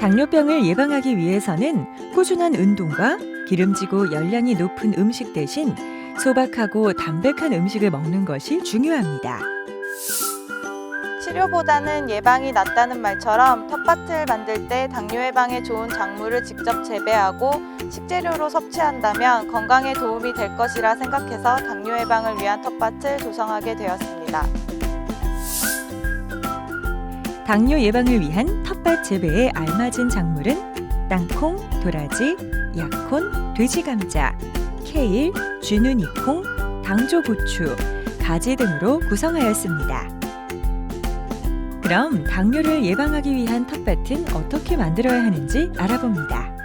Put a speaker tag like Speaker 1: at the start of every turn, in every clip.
Speaker 1: 당뇨병을 예방하기 위해서는 꾸준한 운동과 기름지고 열량이 높은 음식 대신 소박하고 담백한 음식을 먹는 것이 중요합니다.
Speaker 2: 치료보다는 예방이 낫다는 말처럼 텃밭을 만들 때 당뇨 예방에 좋은 작물을 직접 재배하고 식재료로 섭취한다면 건강에 도움이 될 것이라 생각해서 당뇨 예방을 위한 텃밭을 조성하게 되었습니다.
Speaker 1: 당뇨 예방을 위한 텃밭 재배에 알맞은 작물은 땅콩, 도라지, 약콘, 돼지감자, 케일, 쥐누니콩, 당조고추, 가지 등으로 구성하였습니다. 그럼 당뇨를 예방하기 위한 텃밭은 어떻게 만들어야 하는지 알아봅니다.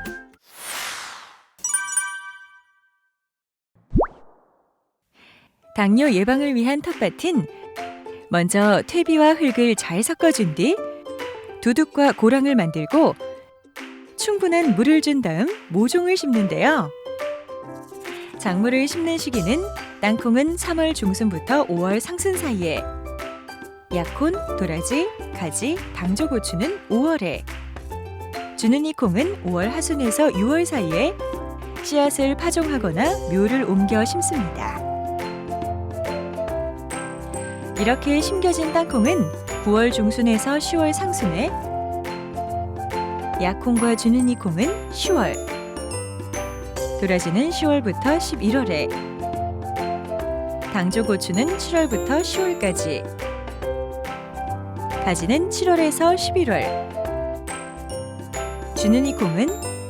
Speaker 1: 당뇨 예방을 위한 텃밭은 먼저 퇴비와 흙을 잘 섞어준 뒤 두둑과 고랑을 만들고 충분한 물을 준 다음 모종을 심는데요. 작물을 심는 시기는 땅콩은 3월 중순부터 5월 상순 사이에 약혼, 도라지, 가지, 당조고추는 5월에 주는이 콩은 5월 하순에서 6월 사이에 씨앗을 파종하거나 묘를 옮겨 심습니다. 이렇게 심겨진 땅콩은 9월 중순에서 10월 상순에 약콩과 주는이 콩은 10월 도라지는 10월부터 11월에 당조고추는 7월부터 10월까지 가지는 7월에서 11월 주는이 콩은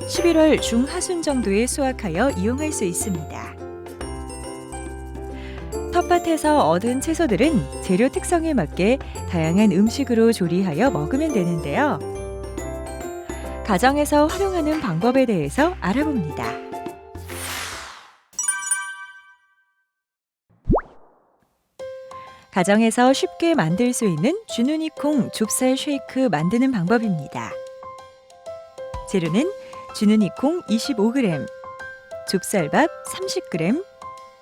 Speaker 1: 11월 중하순 정도에 수확하여 이용할 수 있습니다. 텃밭에서 얻은 채소들은 재료 특성에 맞게 다양한 음식으로 조리하여 먹으면 되는데요. 가정에서 활용하는 방법에 대해서 알아봅니다. 가정에서 쉽게 만들 수 있는 주누니콩 좁쌀 쉐이크 만드는 방법입니다. 재료는 주누니콩 25g, 좁쌀밥 30g,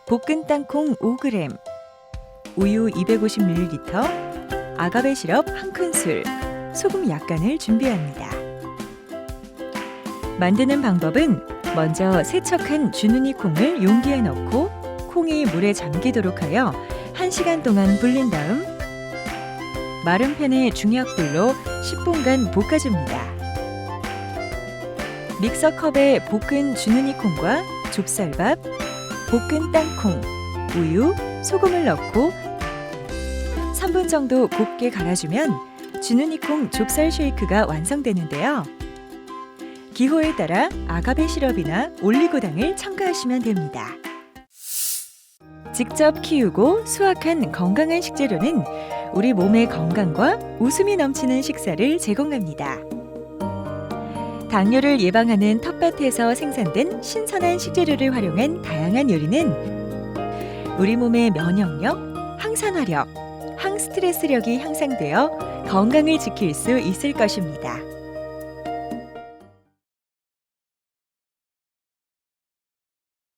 Speaker 1: 볶은 땅콩 5g, 우유 250ml, 아가베 시럽 1큰술, 소금 약간을 준비합니다. 만드는 방법은 먼저 세척한 주누니 콩을 용기에 넣고 콩이 물에 잠기도록 하여 1시간 동안 불린 다음 마른 팬에 중약불로 10분간 볶아줍니다. 믹서컵에 볶은 주누니 콩과 좁쌀밥, 볶은 땅콩, 우유, 소금을 넣고 3분 정도 곱게 갈아주면 주누니콩 좁쌀 쉐이크가 완성되는데요. 기호에 따라 아가베 시럽이나 올리고당을 첨가하시면 됩니다. 직접 키우고 수확한 건강한 식재료는 우리 몸의 건강과 웃음이 넘치는 식사를 제공합니다. 당뇨를 예방하는 텃밭에서 생산된 신선한 식재료를 활용한 다양한 요리는 우리 몸의 면역력, 항산화력, 항스트레스력이 향상되어 건강을 지킬 수 있을 것입니다.